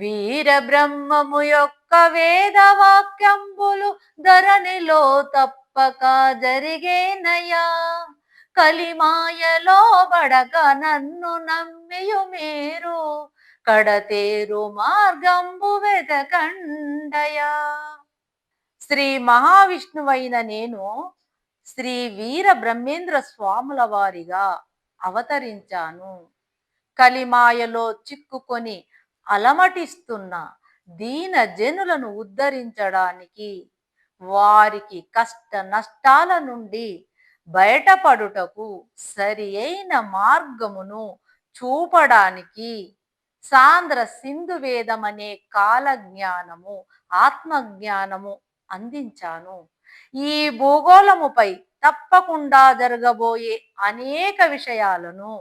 వీర బ్రహ్మము యొక్క వేదవాక్యంబులు ధరణిలో తప్పక జరిగేనయా కలిమాయలో బడక నన్ను నమ్మియు మీరు. కడతేరు మార్గంబు వెదకండయా శ్రీ మహావిష్ణువైన నేను శ్రీ వీర బ్రహ్మేంద్ర స్వాముల వారిగా అవతరించాను. కలిమాయలో చిక్కుకొని అలమటిస్తున్న దీన జనులను ఉద్ధరించడానికి వారికి కష్ట నష్టాల నుండి బయటపడుటకు సరి అయిన మార్గమును చూపడానికి సాంద్ర సింధు వేదం అనే కాలజ్ఞానము ఆత్మజ్ఞానము అందించాను. ఈ భూగోళముపై తప్పకుండా జరగబోయే అనేక విషయాలను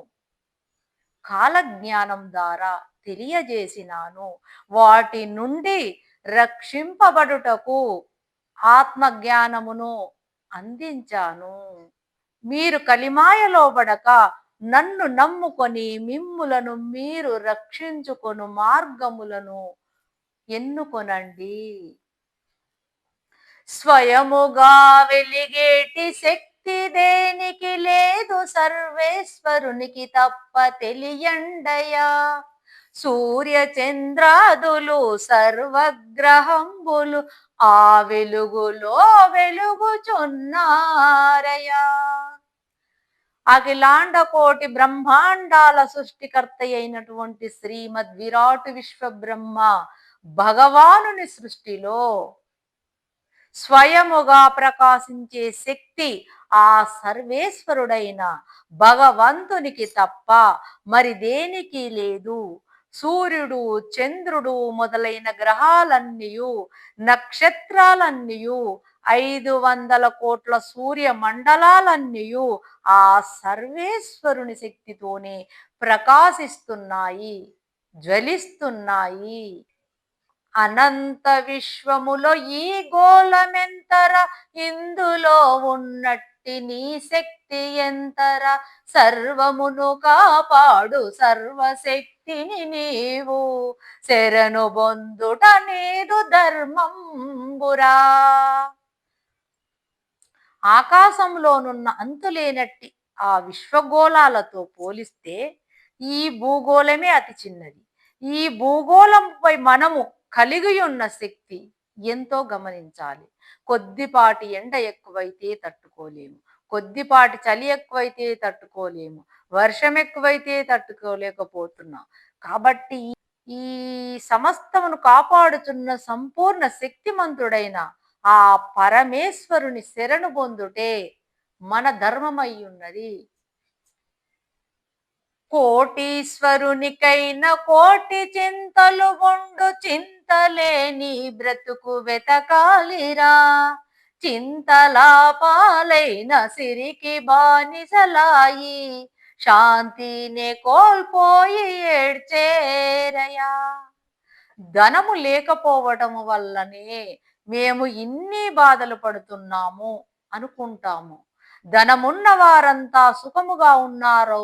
కాలజ్ఞానం ద్వారా తెలియజేసినాను. వాటి నుండి రక్షింపబడుటకు ఆత్మజ్ఞానమును అందించాను. మీరు కలిమాయలో పడక నన్ను నమ్ముకొని మిమ్ములను మీరు రక్షించుకొను మార్గములను ఎన్నుకొనండి. స్వయముగా వెలిగేటి శక్తి దేనికి లేదు సర్వేశ్వరునికి తప్ప తెలియండయా? సూర్య చంద్రాదులు సర్వగ్రహంబులు ఆ వెలుగులో వెలుగుచున్నారయా అఖిలాండ కోటి బ్రహ్మాండాల సృష్టికర్త అయినటువంటి శ్రీమద్ విరాట్ విశ్వ బ్రహ్మ భగవానుని సృష్టిలో స్వయముగా ప్రకాశించే శక్తి ఆ సర్వేశ్వరుడైన భగవంతునికి తప్ప మరి దేనికి లేదు? సూర్యుడు చంద్రుడు మొదలైన గ్రహాలన్నీయు నక్షత్రాలన్నీయు ఐదు వందల కోట్ల సూర్య మండలాలన్నీయు ఆ సర్వేశ్వరుని శక్తితోనే ప్రకాశిస్తున్నాయి జ్వలిస్తున్నాయి. అనంత విశ్వములో ఈ గోళమెంతర ఇందులో ఉన్నట్టు నీ శక్తి ఎంతర సర్వమును కాపాడు సర్వశక్తిని నీవు. శరణు బొందుట నీదు ధర్మంబురా. ఆకాశంలోనున్న అంతులేనట్టి ఆ విశ్వగోళాలతో పోలిస్తే ఈ భూగోళమే అతి చిన్నది. ఈ భూగోళంపై మనము కలిగి ఉన్న శక్తి ఎంతో గమనించాలి. కొద్దిపాటి ఎండ ఎక్కువైతే తట్టుకోలేము. కొద్దిపాటి చలి ఎక్కువైతే తట్టుకోలేము. వర్షం ఎక్కువైతే తట్టుకోలేకపోతున్నాం. కాబట్టి ఈ సమస్తమును కాపాడుతున్న సంపూర్ణ శక్తిమంతుడైన ఆ పరమేశ్వరుని శరణు పొందుటే మన ధర్మమై ఉన్నది కోటీశ్వరునికైన కోటి చింతలు ఉండు చింతలేని బ్రతుకు వెతకాలిరా. చింతలా పాలైన సిరికి బానిసలాయి. శాంతినే కోల్పోయి ఏడ్చేరయా. ధనము లేకపోవటము వల్లనే మేము ఇన్ని బాధలు పడుతున్నాము అనుకుంటాము. ధనమున్న వారంతా సుఖముగా ఉన్నారో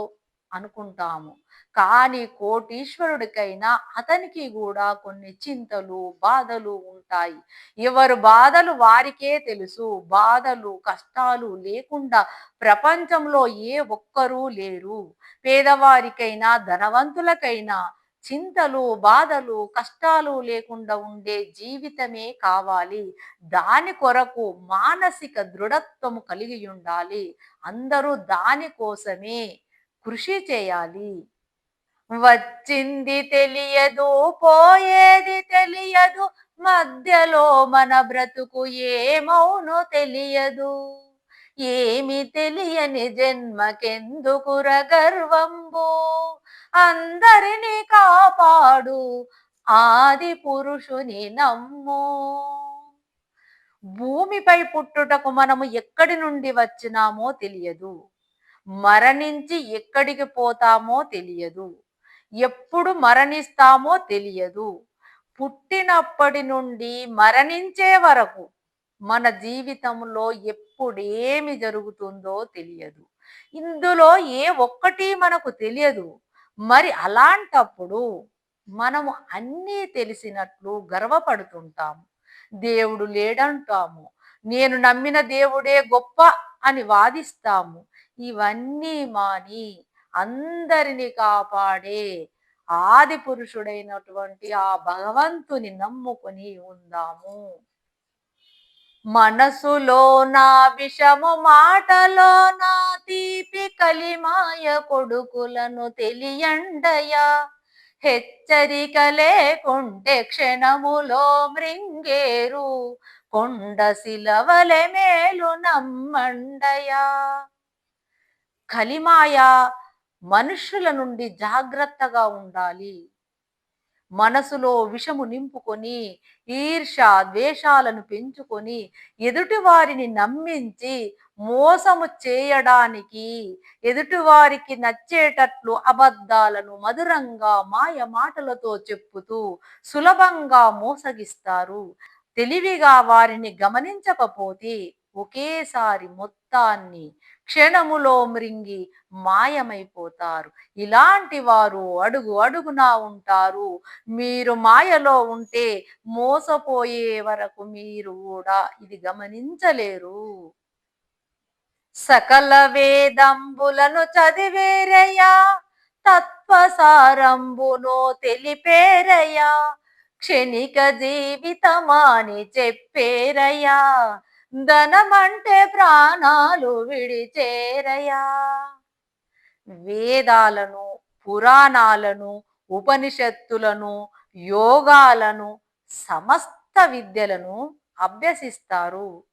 అనుకుంటాము. కానీ కోటీశ్వరుడికైనా అతనికి కూడా కొన్ని చింతలు బాధలు ఉంటాయి. ఎవరు బాధలు వారికే తెలుసు. బాధలు కష్టాలు లేకుండా ప్రపంచంలో ఏ ఒక్కరూ లేరు. పేదవారికైనా ధనవంతులకైనా చింతలు బాధలు కష్టాలు లేకుండా ఉండే జీవితమే కావాలి. దాని కొరకు మానసిక దృఢత్వము కలిగి ఉండాలి. అందరూ దాని కోసమే కృషి చేయాలి. వచ్చింది తెలియదు పోయేది తెలియదు మధ్యలో మన బ్రతుకు ఏమౌనో తెలియదు. ఏమి తెలియని జన్మకెందుకుర గర్వంబు? అందరినీ కాపాడు ఆది పురుషుని నమ్ము. భూమిపై పుట్టుటకు మనము ఎక్కడి నుండి వచ్చినామో తెలియదు. మరణించి ఎక్కడికి పోతామో తెలియదు. ఎప్పుడు మరణిస్తామో తెలియదు. పుట్టినప్పటి నుండి మరణించే వరకు మన జీవితంలో ఎప్పుడేమి జరుగుతుందో తెలియదు. ఇందులో ఏ ఒక్కటి మనకు తెలియదు. మరి అలాంటప్పుడు మనము అన్నీ తెలిసినట్లు గర్వపడుతుంటాము దేవుడు లేడంటాము. నేను నమ్మిన దేవుడే గొప్ప అని వాదిస్తాము. ఇవన్నీ మాని అందరినీ కాపాడే ఆది పురుషుడైనటువంటి ఆ భగవంతుని నమ్ముకుని ఉందాము. మనసులో నా విషము మాటలో నా తీపి కలిమాయ కొడుకులను తెలియండయా. హెచ్చరిక లేకుంటే క్షణములో మృంగేరు. కొండ శిలవలె మేలు నమ్మండయా. కలిమాయ మనుషుల నుండి జాగ్రత్తగా ఉండాలి. మనసులో విషము నింపుకొని ఈర్ష ద్వేషాలను పెంచుకొని ఎదుటి వారిని నమ్మించి మోసము చేయడానికి ఎదుటివారికి నచ్చేటట్లు అబద్ధాలను మధురంగా మాయ మాటలతో చెప్పుతూ సులభంగా మోసగిస్తారు. తెలివిగా వారిని గమనించకపోతే ఒకేసారి మొత్తాన్ని క్షణములో మృంగి మాయమైపోతారు. ఇలాంటి వారు అడుగు అడుగునా ఉంటారు. మీరు మాయలో ఉంటే మోసపోయే వరకు మీరు కూడా ఇది గమనించలేరు. సకల వేదంబులను చదివేరయ్యా తత్వసారంబును తెలిపేరయ్యా క్షణిక జీవితమాని చెప్పేరయ్యా ధనమంటే ప్రాణాలు విడిచేరయా. వేదాలను పురాణాలను ఉపనిషత్తులను యోగాలను సమస్త విద్యలను అభ్యసిస్తారు.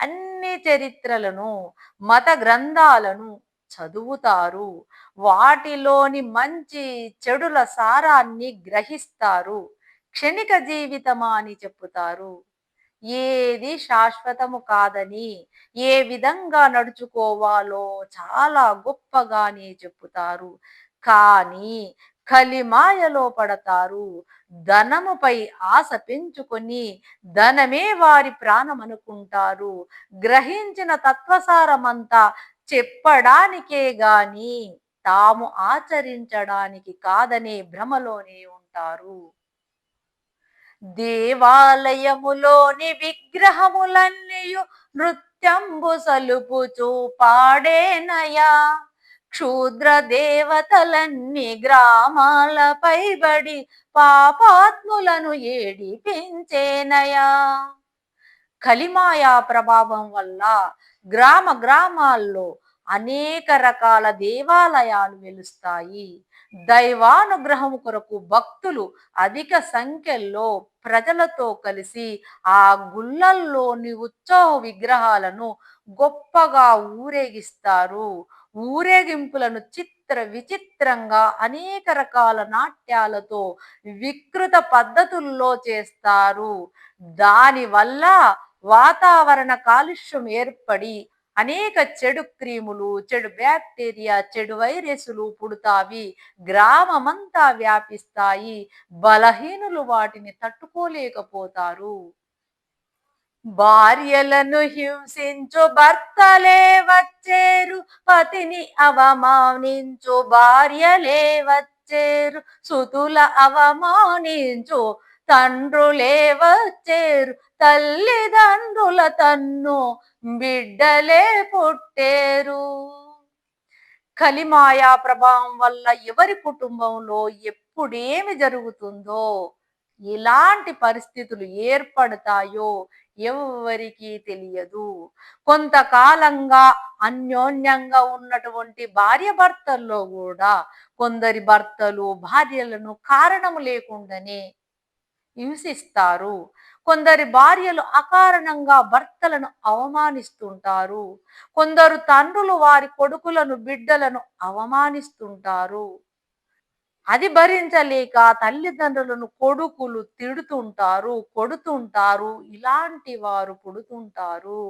అన్ని చరిత్రలను మత గ్రంథాలను చదువుతారు. వాటిలోని మంచి చెడుల సారాన్ని గ్రహిస్తారు. క్షణిక జీవితమా అని చెప్పుతారు. ఏది శాశ్వతము కాదని ఏ విధంగా నడుచుకోవాలో చాలా గొప్పగానే చెప్పుతారు. కానీ కలిమాయలో పడతారు. ధనముపై ఆశ పెంచుకొని ధనమే వారి ప్రాణం అనుకుంటారు గ్రహించిన తత్వసారమంతా చెప్పడానికే గాని తాము ఆచరించడానికి కాదనే భ్రమలోనే ఉంటారు. దేవాలయములోని విగ్రహములన్నీయు నృత్యంబు సలుపుచూ పాడేనయా క్షూద్ర దేవతలన్నీ గ్రామాలపై బడి పాపాత్ములను ఏడిపించేనయా? కలిమాయా ప్రభావం వల్ల గ్రామ గ్రామాల్లో అనేక రకాల దేవాలయాలు వెలుస్తాయి. దైవానుగ్రహం కొరకు భక్తులు అధిక సంఖ్యలో ప్రజలతో కలిసి ఆ గుళ్ళల్లోని ఉత్సవ విగ్రహాలను గొప్పగా ఊరేగిస్తారు. ఊరేగింపులను చిత్ర విచిత్రంగా అనేక రకాల నాట్యాలతో వికృత పద్ధతుల్లో చేస్తారు. దానివల్ల వాతావరణ కాలుష్యం ఏర్పడి అనేక చెడు క్రీములు చెడు బ్యాక్టీరియా చెడు వైరస్లు పుడతావి. గ్రామమంతా వ్యాపిస్తాయి. బలహీనులు వాటిని తట్టుకోలేకపోతారు. భార్యలను హింసించు భర్తలే వచ్చేరు. పతిని అవమానించు భార్యలే వచ్చేరు. సుతుల అవమానించు తండ్రులే వచ్చేరు. తల్లిదండ్రుల తన్ను బిడ్డలే పుట్టేరు. కలిమాయా ప్రభావం వల్ల ఎవరి కుటుంబంలో ఎప్పుడేమి జరుగుతుందో ఎలాంటి పరిస్థితులు ఏర్పడతాయో ఎవరికీ తెలియదు. కొంతకాలంగా అన్యోన్యంగా ఉన్నటువంటి భార్య భర్తల్లో కూడా కొందరి భర్తలు భార్యలను కారణము లేకుండానే హింసిస్తారు. కొందరి భార్యలు అకారణంగా భర్తలను అవమానిస్తుంటారు. కొందరు తండ్రులు వారి కొడుకులను బిడ్డలను అవమానిస్తుంటారు. అది భరించలేక తల్లిదండ్రులను కొడుకులు తిడుతుంటారు కొడుతుంటారు ఇలాంటి వారు పుడుతుంటారు.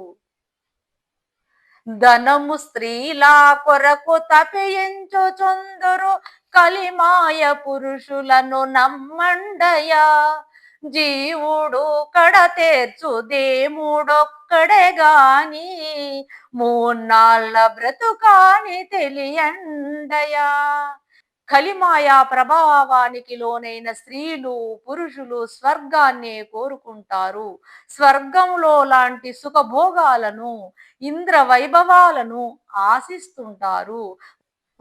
ధనము స్త్రీల కొరకు తపించుచుందురు కలిమాయ పురుషులను నమ్మండయా? జీవుడు కడ తీర్చు దేముడొక్కడే గాని మూన్నాళ్ళ బ్రతుకాని తెలియండయా. కలిమాయా ప్రభావానికి లోనైన స్త్రీలు పురుషులు స్వర్గాన్ని కోరుకుంటారు. స్వర్గంలో లాంటి సుఖభోగాలను ఇంద్ర వైభవాలను ఆశిస్తుంటారు.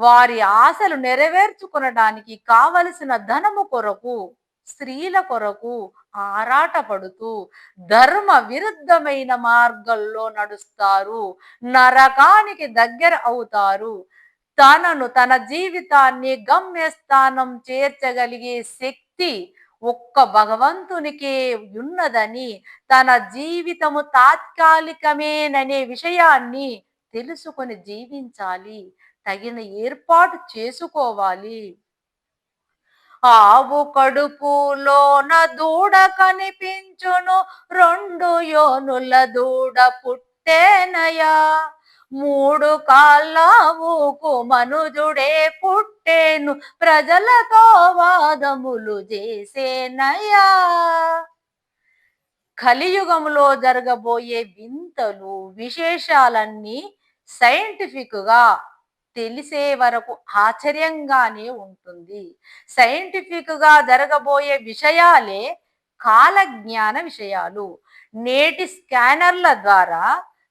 వారి ఆశలు నెరవేర్చుకునడానికి కావలసిన ధనము కొరకు స్త్రీల కొరకు ఆరాటపడుతూ ధర్మ విరుద్ధమైన మార్గంలో నడుస్తారు. నరకానికి దగ్గర అవుతారు. తనను తన జీవితాన్ని గమ్యస్థానం చేర్చగలిగే శక్తి ఒక్క భగవంతునికే ఉన్నదని తన జీవితము తాత్కాలికమేననే విషయాన్ని తెలుసుకొని జీవించాలి. తగిన ఏర్పాటు చేసుకోవాలి. ఆవు కడుపులోన దూడ కనిపించును రెండు యోనుల దూడ పుట్టేనయా. మూడు కాళ్ళవుకు మనుజుడే పుట్టేను ప్రజలతో వాదములు చేసేనయా. కలియుగంలో జరగబోయే వింతలు విశేషాలన్నీ సైంటిఫిక్గా తెలిసే వరకు ఆశ్చర్యంగానే ఉంటుంది. సైంటిఫిక్గా జరగబోయే విషయాలే కాలజ్ఞాన విషయాలు. నేటి స్కానర్ల ద్వారా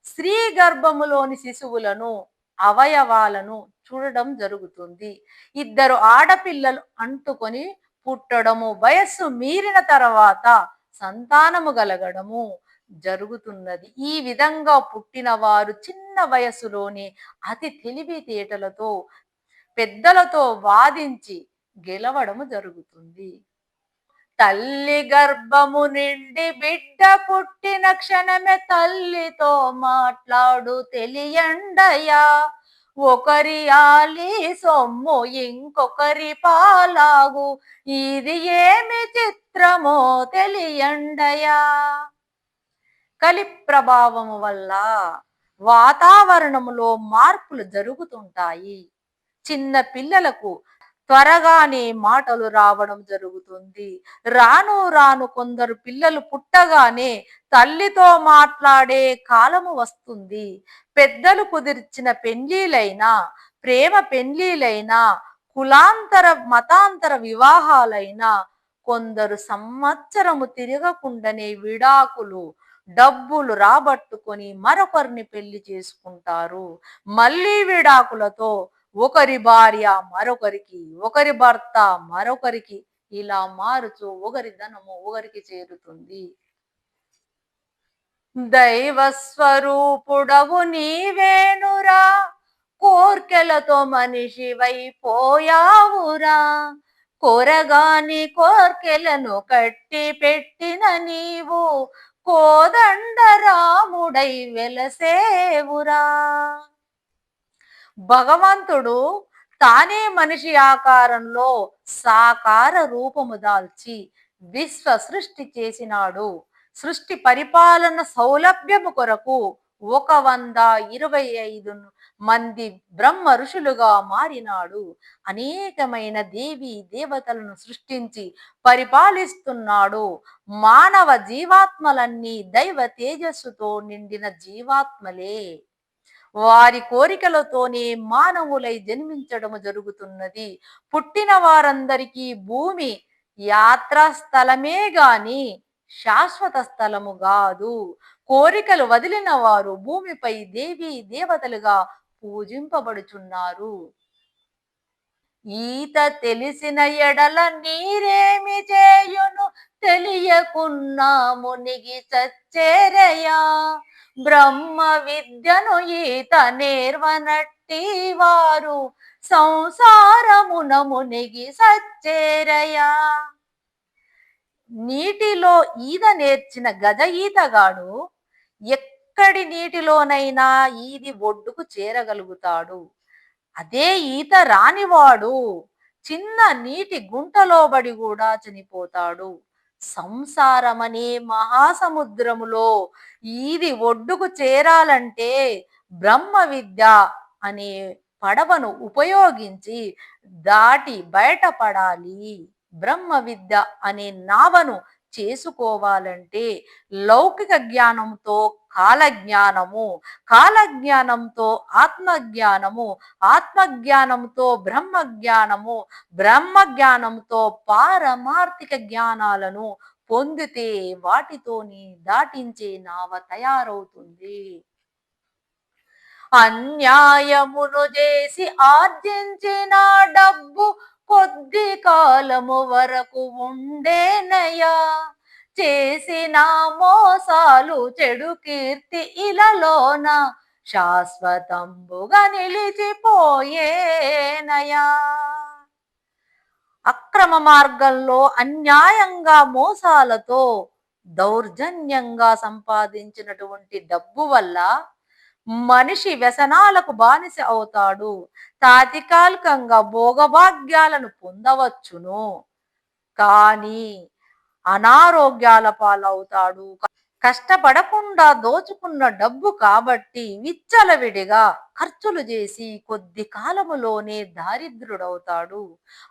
స్త్రీ గర్భములోని శిశువులను అవయవాలను చూడడం జరుగుతుంది. ఇద్దరు ఆడపిల్లలు అంటుకొని పుట్టడము వయస్సు మీరిన తర్వాత సంతానము గలగడము. జరుగుతున్నది. ఈ విధంగా పుట్టిన వారు చిన్న వయసులోనే అతి తెలివితేటలతో పెద్దలతో వాదించి గెలవడము జరుగుతుంది. తల్లి గర్భము నిండి బిడ్డ పుట్టిన క్షణమే తల్లితో మాట్లాడు తెలియండయా? ఒకరి ఆలి సొమ్ము ఇంకొకరి పాలాగు ఇది ఏమి చిత్రమో తెలియండయా? కలి ప్రభావము వల్ల వాతావరణములో మార్పులు జరుగుతుంటాయి. చిన్న పిల్లలకు త్వరగానే మాటలు రావడం జరుగుతుంది. రాను రాను కొందరు పిల్లలు పుట్టగానే తల్లితో మాట్లాడే కాలము వస్తుంది. పెద్దలు కుదిర్చిన పెండ్లీలైనా ప్రేమ పెండ్లీలైనా కులాంతర మతాంతర వివాహాలైనా కొందరు సంవత్సరము తిరగకుండానే విడాకులు డబ్బులు రాబట్టుకొని మరొకరిని పెళ్ళి చేసుకుంటారు. మళ్ళీ విడాకులతో ఒకరి భార్య మరొకరికి ఒకరి భర్త మరొకరికి ఇలా మారుచు ఒకరి ధనము ఒకరికి చేరుతుంది. దైవ స్వరూపుడవు నీవేనురా కోర్కెలతో మనిషివైపోయావురా కోరగాని కోర్కెలను కట్టి పెట్టిన నీవు కోదండ రాముడై వెలసేవురా. భగవంతుడు తానే మనిషి ఆకారంలో సాకార రూపము దాల్చి విశ్వ సృష్టి చేసినాడు. సృష్టి పరిపాలన సౌలభ్యము కొరకు ఒక వంద ఇరవై ఐదు మంది బ్రహ్మ ఋషులుగా మారినాడు. అనేకమైన దేవి దేవతలను సృష్టించి పరిపాలిస్తున్నాడు. మానవ జీవాత్మలన్నీ దైవ తేజస్సుతో నిండిన జీవాత్మలే. వారి కోరికలతోనే మానవులై జన్మించడము జరుగుతున్నది. పుట్టిన వారందరికీ భూమి యాత్రా స్థలమే గాని శాశ్వత స్థలము కాదు. కోరికలు వదిలిన వారు భూమిపై దేవి దేవతలుగా పూజింపబడుచున్నారు. ఈత తెలిసిన ఎడల నీరేమి చేయును తెలియకున్నా మునిగి చచ్చేరయా బ్రహ్మ విద్యను ఈత నేర్వనట్టి వారు సంసారమున మునిగి సచ్చేరయా? నీటిలో ఈత నేర్చిన గజ ఈతగాడు ఎక్కడి నీటిలోనైనా ఈది ఒడ్డుకు చేరగలుగుతాడు. అదే ఈత రానివాడు చిన్న నీటి గుంటలోబడి కూడా చనిపోతాడు. సంసారమనే మహాసముద్రములో ఈది ఒడ్డుకు చేరాలంటే బ్రహ్మ విద్య అనే పడవను ఉపయోగించి దాటి బయటపడాలి. బ్రహ్మ విద్య అనే నావను చేసుకోవాలంటే లౌకిక జ్ఞానంతో కాలజ్ఞానము కాలజ్ఞానంతో ఆత్మజ్ఞానము ఆత్మజ్ఞానంతో బ్రహ్మజ్ఞానము బ్రహ్మజ్ఞానంతో పారమార్థిక జ్ఞానాలను పొందితే వాటితోని దాటించే నావ తయారవుతుంది. అన్యాయమును చేసి ఆర్జించిన డబ్బు కొద్ది కాలము వరకు ఉండేనయ్యా. చేసిన మోసాలు చెడు కీర్తి ఇలలోన శాశ్వతంబుగా నిలిచిపోయేనయా అక్రమ మార్గంలో అన్యాయంగా మోసాలతో దౌర్జన్యంగా సంపాదించినటువంటి డబ్బు వల్ల మనిషి వ్యసనాలకు బానిస అవుతాడు. తాత్కాలికంగా భోగభాగ్యాలను పొందవచ్చును. కానీ అనారోగ్యాల పాలవుతాడు. కష్టపడకుండా దోచుకున్న డబ్బు కాబట్టి విచ్చలవిడిగా ఖర్చులు చేసి కొద్ది కాలములోనే దారిద్రుడవుతాడు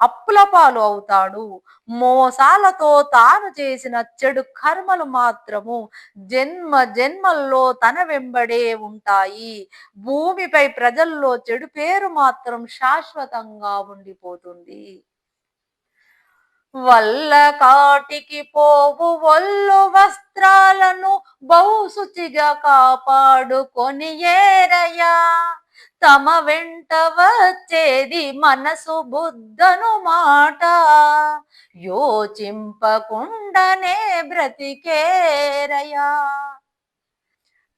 అప్పుల పాలు అవుతాడు. మోసాలతో తాను చేసిన చెడు కర్మలు మాత్రము జన్మ జన్మల్లో తన వెంబడే ఉంటాయి. భూమిపై ప్రజల్లో చెడు పేరు మాత్రం శాశ్వతంగా ఉండిపోతుంది. వల్ల కాటికి పోవు ఒళ్ళు వస్త్రాలను బహుశుచిగా కాపాడుకొని ఏరయా తమ వెంట వచ్చేది మనసు బుద్ధను మాట. యోచింపకుండానే బ్రతికేరయ్యా.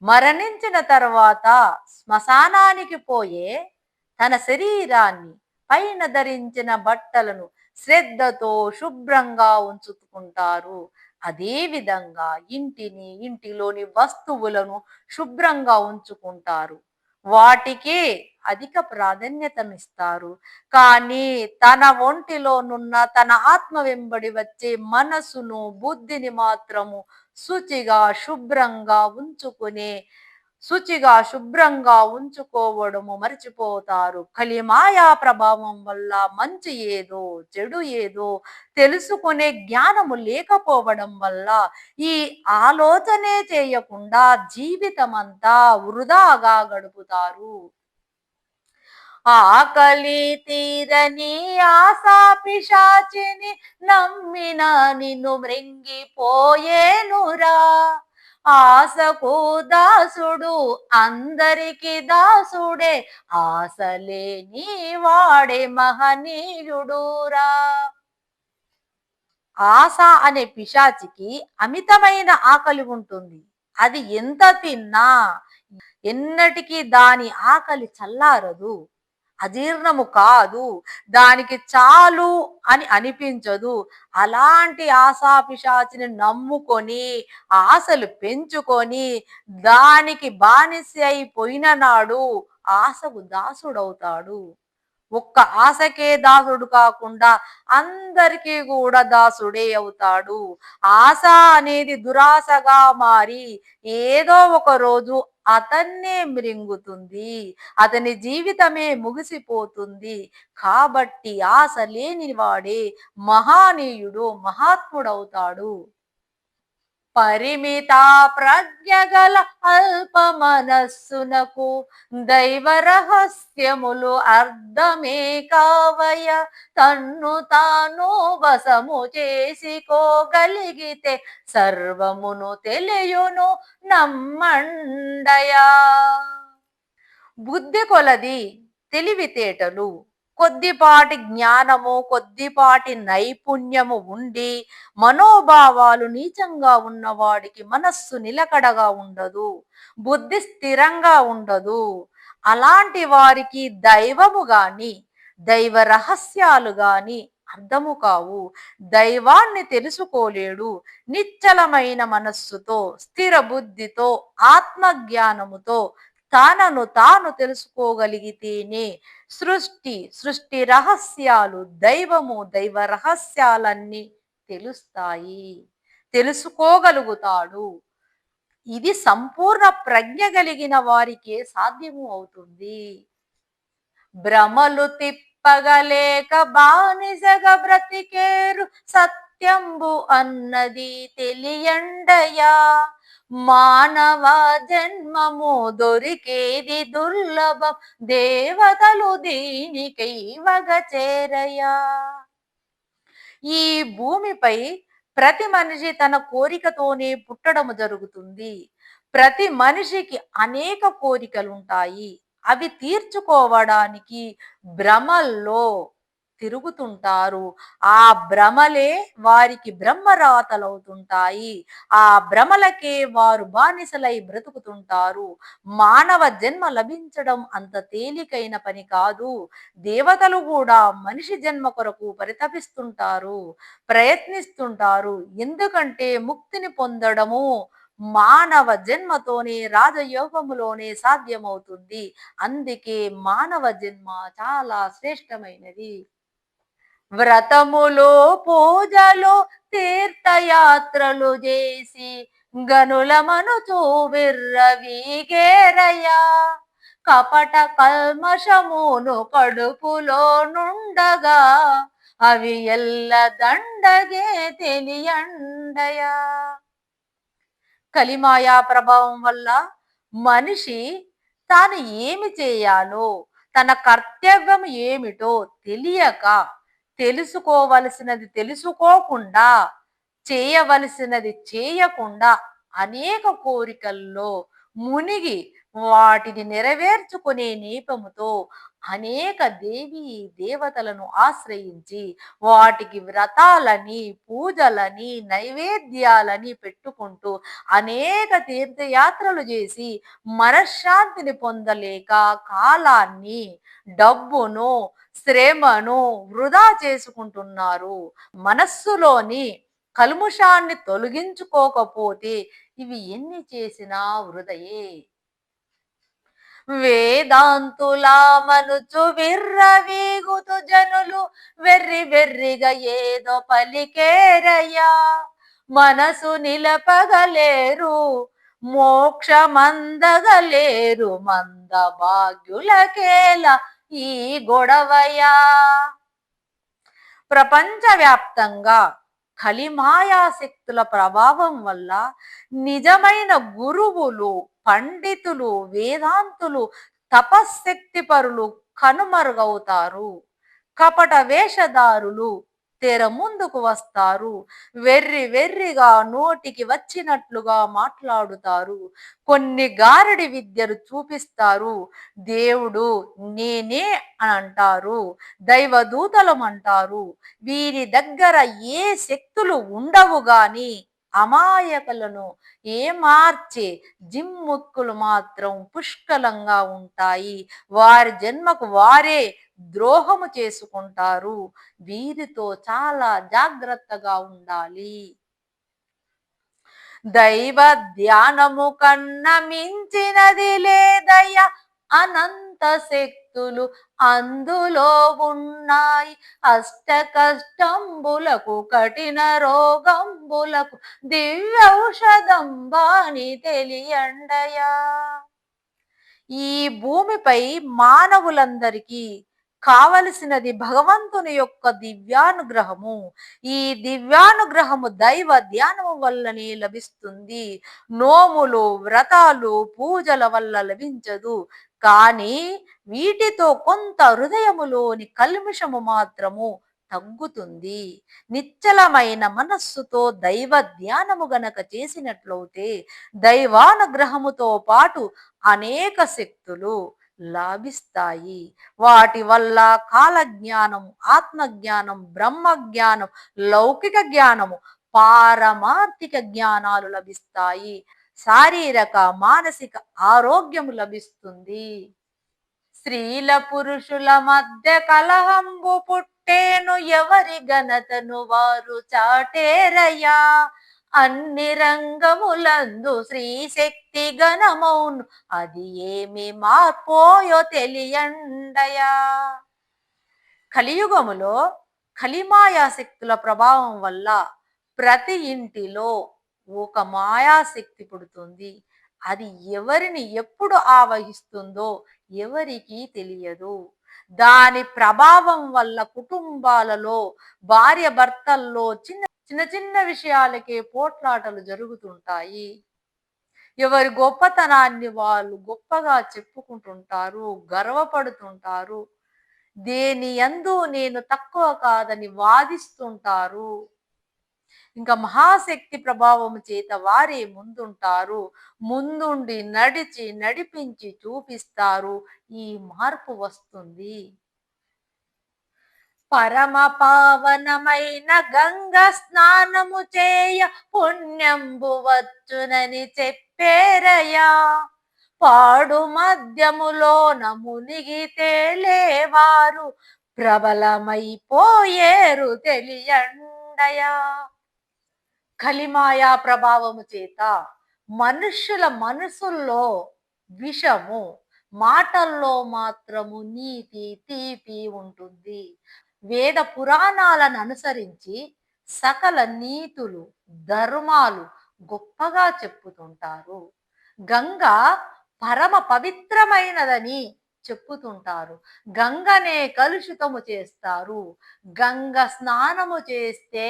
మరణించిన తర్వాత శ్మశానానికి పోయే తన శరీరాన్ని పైన ధరించిన బట్టలను శ్రద్ధతో శుభ్రంగా ఉంచుకుంటారు. అదే విధంగా ఇంటిని ఇంటిలోని వస్తువులను శుభ్రంగా ఉంచుకుంటారు. వాటికే అధిక ప్రాధాన్యతనిస్తారు. కానీ తన ఒంటిలోనున్న తన ఆత్మ వెంబడి వచ్చే మనసును బుద్ధిని మాత్రము శుచిగా శుభ్రంగా ఉంచుకునే శుచిగా శుభ్రంగా ఉంచుకోవడము మర్చిపోతారు. కలిమాయా ప్రభావం వల్ల మంచి ఏదో చెడు ఏదో తెలుసుకునే జ్ఞానము లేకపోవడం వల్ల ఈ ఆలోచనే చేయకుండా జీవితమంతా వృధాగా గడుపుతారు. ఆకలి తీరని ఆశా పిశాచిని నమ్మిన నిన్ను మృంగిపోయేనురా. ఆశకు దాసుడు అందరికి దాసుడే. ఆశలేని వాడే మహనీయుడురా. ఆశ అనే పిశాచికి అమితమైన ఆకలి ఉంటుంది. అది ఎంత తిన్నా ఎన్నటికీ దాని ఆకలి చల్లారదు. అజీర్ణము కాదు. దానికి చాలు అని అనిపించదు. అలాంటి ఆశా పిశాచిని నమ్ముకొని ఆశలు పెంచుకొని దానికి బానిస అయిపోయిన నాడు ఆశకు దాసుడవుతాడు. ఒక్క ఆశకే దాసుడు కాకుండా అందరికీ కూడా దాసుడే అవుతాడు. ఆశ అనేది దురాశగా మారి ఏదో ఒక రోజు అతన్నే మ్రింగుతుంది అతని జీవితమే ముగిసిపోతుంది. కాబట్టి ఆశ లేనివాడే మహానీయుడు మహాత్ముడవుతాడు. పరిమిత ప్రజ్ఞగల అల్ప మనస్సునకు దైవ రహస్యములు అర్థమే కావయ తన్ను తాను వశము చేసుకోగలిగితే సర్వమును తెలియును నమ్మండయా. బుద్ధి కొలది తెలివితేటలు కొద్దిపాటి జ్ఞానము కొద్దిపాటి నైపుణ్యము ఉండి మనోభావాలు నీచంగా ఉన్నవాడికి మనస్సు నిలకడగా ఉండదు బుద్ధి స్థిరంగా ఉండదు. అలాంటి వారికి దైవము గాని దైవ రహస్యాలు గాని అర్థము కావు. దైవాన్ని తెలుసుకోలేడు. నిశ్చలమైన మనస్సుతో స్థిర బుద్ధితో ఆత్మజ్ఞానముతో తనను తాను తెలుసుకోగలిగితేనే సృష్టి సృష్టి రహస్యాలు దైవము దైవ రహస్యాలన్నీ తెలుస్తాయి. తెలుసుకోగలుగుతాడు. ఇది సంపూర్ణ ప్రజ్ఞ కలిగిన వారికే సాధ్యము అవుతుంది. భ్రమలు తిప్పగలేక బానిసగ బ్రతికేరు సత్యంబు అన్నది తెలియండయా? మానవ జన్మము దొరికేది దుర్లభం. దేవతలు దీనికై వగ చేరయా. ఈ భూమిపై ప్రతి మనిషి తన కోరికతోనే పుట్టడం జరుగుతుంది. ప్రతి మనిషికి అనేక కోరికలు ఉంటాయి అవి తీర్చుకోవడానికి భ్రమల్లో తిరుగుతుంటారు. ఆ భ్రమలే వారికి బ్రహ్మరాతలవుతుంటాయి. ఆ భ్రమలకే వారు బానిసలై బ్రతుకుతుంటారు. మానవ జన్మ లభించడం అంత తేలికైన పని కాదు. దేవతలు కూడా మనిషి జన్మ కొరకు పరితపిస్తుంటారు. ప్రయత్నిస్తుంటారు. ఎందుకంటే ముక్తిని పొందడము మానవ జన్మతోనే రాజయోగములోనే సాధ్యమవుతుంది. అందుకే మానవ జన్మ చాలా శ్రేష్టమైనది. వ్రతములు పూజలు తీర్థయాత్రలు చేసి గనులమను చూవిర్రవీగేరయ్యా కపట కల్మషమును కడుపులో నుండగా అవి ఎల్ల దండగే తెలియండయా కలిమాయా ప్రభావం వల్ల మనిషి తాను ఏమి చేయాలో తన కర్తవ్యం ఏమిటో తెలియక తెలుసుకోవలసినది తెలుసుకోకుండా చేయవలసినది చేయకుండా అనేక కోరికల్లో మునిగి వాటిని నెరవేర్చుకునే నేపముతో అనేక దేవి దేవతలను ఆశ్రయించి వాటికి వ్రతాలని పూజలని నైవేద్యాలని పెట్టుకుంటూ అనేక తీర్థయాత్రలు చేసి మనశ్శాంతిని పొందలేక కాలాన్ని డబ్బును శ్రమను వృధా చేసుకుంటున్నారు. మనస్సులోని కల్ముషాన్ని తొలగించుకోకపోతే ఇవి ఎన్ని చేసినా వృధయే. వేదాంతులా మనుచు విర్రవీగుతు జనులు వెర్రి వెర్రిగా ఏదో పలికేరయ్యా. మనసు నిలపగలేరు మోక్షమందగలేరు మంద భాగ్యులకేలా ఈ గొడవయా ప్రపంచవ్యాప్తంగా కలిమాయాశక్తుల ప్రభావం వల్ల నిజమైన గురువులు పండితులు వేదాంతులు తపశక్తి పరులు కనుమరుగవుతారు. కపట వేషధారులు తెర ముందుకు వస్తారు. వెర్రి వెర్రిగా నోటికి వచ్చినట్లుగా మాట్లాడుతారు. కొన్ని గారడి విద్యలు చూపిస్తారు. దేవుడు నేనే అని అంటారు దైవదూతలం అంటారు వీరి దగ్గర ఏ శక్తులు ఉండవు గాని అమాయకులను ఏమార్చే జిమ్ముక్కులు మాత్రం పుష్కలంగా ఉంటాయి. వారి జన్మకు వారే ద్రోహము చేసుకుంటారు. వీరితో చాలా జాగ్రత్తగా ఉండాలి. దైవ ధ్యానము కన్న మించినది లేదయ్య. అనంత శక్తులు అందులో ఉన్నాయి అష్ట కష్టంబులకు కఠిన రోగంబులకు దివ్య ఔషధంబాని తెలియండయా? ఈ భూమిపై మానవులందరికీ కావలసినది భగవంతుని యొక్క దివ్యానుగ్రహము. ఈ దివ్యానుగ్రహము దైవ ధ్యానము వల్లనే లభిస్తుంది. నోములు వ్రతాలు పూజల వల్ల లభించదు. కానీ వీటితో కొంత హృదయములోని కల్మిషము మాత్రము తగ్గుతుంది. నిశ్చలమైన మనస్సుతో దైవ ధ్యానము గనక చేసినట్లయితే దైవానుగ్రహముతో పాటు అనేక శక్తులు లాభిస్తాయి. వాటి వల్ల కాలజ్ఞానం ఆత్మజ్ఞానం బ్రహ్మజ్ఞానం లౌకిక జ్ఞానము పారమార్థిక జ్ఞానాలు లభిస్తాయి. శారీరక మానసిక ఆరోగ్యము లభిస్తుంది. స్త్రీల పురుషుల మధ్య కలహంబు పుట్టేను ఎవరి ఘనతను వారు చాటేరయ్యా. అన్ని రంగములందు శ్రీ శక్తి ఘనమౌను అది ఏమి మార్పోయో తెలియండయా. కలియుగములో కలిమాయా శక్తుల ప్రభావం వల్ల ప్రతి ఇంటిలో ఒక మాయాశక్తి పుడుతుంది. అది ఎవరిని ఎప్పుడు ఆవహిస్తుందో ఎవరికీ తెలియదు. దాని ప్రభావం వల్ల కుటుంబాలలో భార్య భర్తల్లో చిన్న చిన్న చిన్న విషయాలకే పోట్లాటలు జరుగుతుంటాయి. ఎవరి గొప్పతనాన్ని వాళ్ళు గొప్పగా చెప్పుకుంటుంటారు గర్వపడుతుంటారు. దేని ఎందు నేను తక్కువ కాదని వాదిస్తుంటారు. ఇంకా మహాశక్తి ప్రభావము చేత వారే ముందుంటారు. ముందుండి నడిచి నడిపించి చూపిస్తారు. ఈ మార్పు వస్తుంది. పరమ పావనమైన గంగ స్నానము చేయ పుణ్యంబు వచ్చునని చెప్పేరయ్యా. పాడు మధ్యములో మునిగి తేలేవారు. ప్రబలమైపోయేరు తెలియండయా కలిమాయా ప్రభావము చేత మనుష్యుల మనసుల్లో విషము మాటల్లో మాత్రము నీతి తీపి ఉంటుంది. వేద పురాణాలను అనుసరించి సకల నీతులు ధర్మాలు గొప్పగా చెప్పుతుంటారు. గంగ పరమ పవిత్రమైనదని చెప్పుతుంటారు. గంగనే కలుషితము చేస్తారు. గంగ స్నానము చేస్తే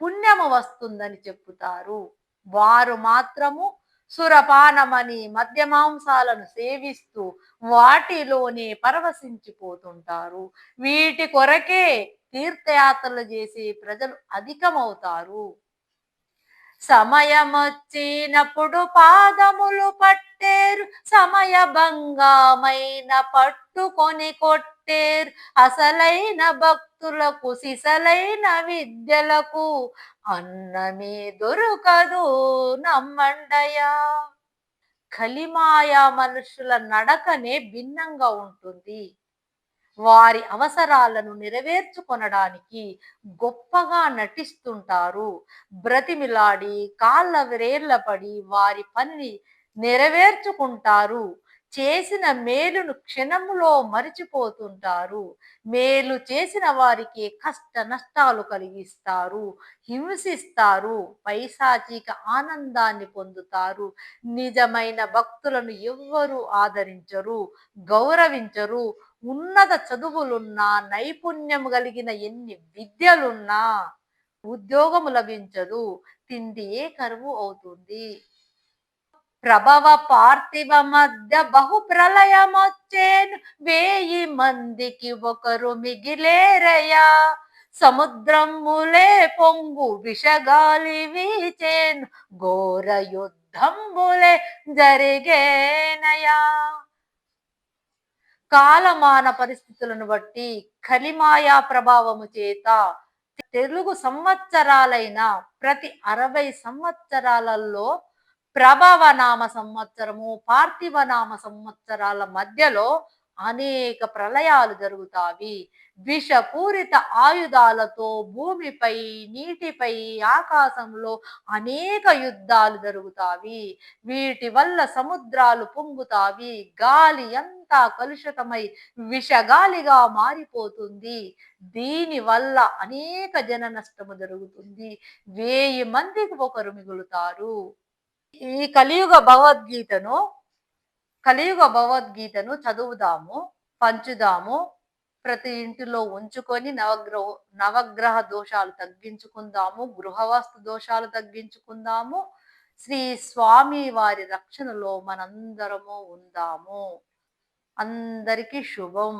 పుణ్యము వస్తుందని చెప్పుతారు. వారు మాత్రము సురపానమని మద్యమాంసాలను సేవిస్తూ వాటిలోనే పరవశించిపోతుంటారు. వీటి కొరకే తీర్థయాత్రలు చేసే ప్రజలు అధికమవుతారు. సమయమొచ్చినప్పుడు పాదములు పట్టేరు సమయ భంగమైన పట్టుకొని కొట్టేరు అసలైన భక్తులకు సిసలైన విద్యలకు అన్నమే దొరకదు నమ్మండయా కలిమాయా మనుషుల నడకనే భిన్నంగా ఉంటుంది. వారి అవసరాలను నెరవేర్చుకొనడానికి గొప్పగా నటిస్తుంటారు. బ్రతిమిలాడి కాళ్ళ విరేళ్ళపడి వారి పనిని నెరవేర్చుకుంటారు. చేసిన మేలును క్షణములో మరిచిపోతుంటారు. మేలు చేసిన వారికి కష్ట నష్టాలు కలిగిస్తారు. హింసిస్తారు. పైశాచిక ఆనందాన్ని పొందుతారు. నిజమైన భక్తులను ఎవ్వరూ ఆదరించరు గౌరవించరు. ఉన్నత చదువులున్నా నైపుణ్యం కలిగిన ఎన్ని విద్యలున్నా ఉద్యోగము లభించదు. తిండియే కరువు అవుతుంది? ప్రభవ పార్థివ మధ్య బహు ప్రళయమొచ్చేను వేయి మందికి ఒకరు మిగిలేరయ్యా సముద్రములే పొంగు విషగాలి వీచేను. ఘోర యుద్ధంబులే జరిగేనయా? కాలమాన పరిస్థితులను బట్టి కలిమాయా ప్రభావము చేత తెలుగు సంవత్సరాలైన ప్రతి అరవై సంవత్సరాలలో ప్రభవనామ సంవత్సరము పార్థివనామ సంవత్సరాల మధ్యలో అనేక ప్రళయాలు జరుగుతావి. విషపూరిత ఆయుధాలతో భూమిపై నీటిపై ఆకాశంలో అనేక యుద్ధాలు జరుగుతావి. వీటి వల్ల సముద్రాలు పొంగుతావి. గాలి అంతా కలుషితమై విషగాలిగా మారిపోతుంది. దీని వల్ల అనేక జన నష్టము జరుగుతుంది. వేయి మందికి ఒకరు మిగులుతారు. ఈ కలియుగ భగవద్గీతను కలియుగ భగవద్గీతను చదువుదాము పంచుదాము ప్రతి ఇంటిలో ఉంచుకొని నవగ్రహ నవగ్రహ దోషాలు తగ్గించుకుందాము గృహవాస్తు దోషాలు తగ్గించుకుందాము శ్రీ స్వామి వారి రక్షణలో మనందరము ఉందాము. అందరికీ శుభం.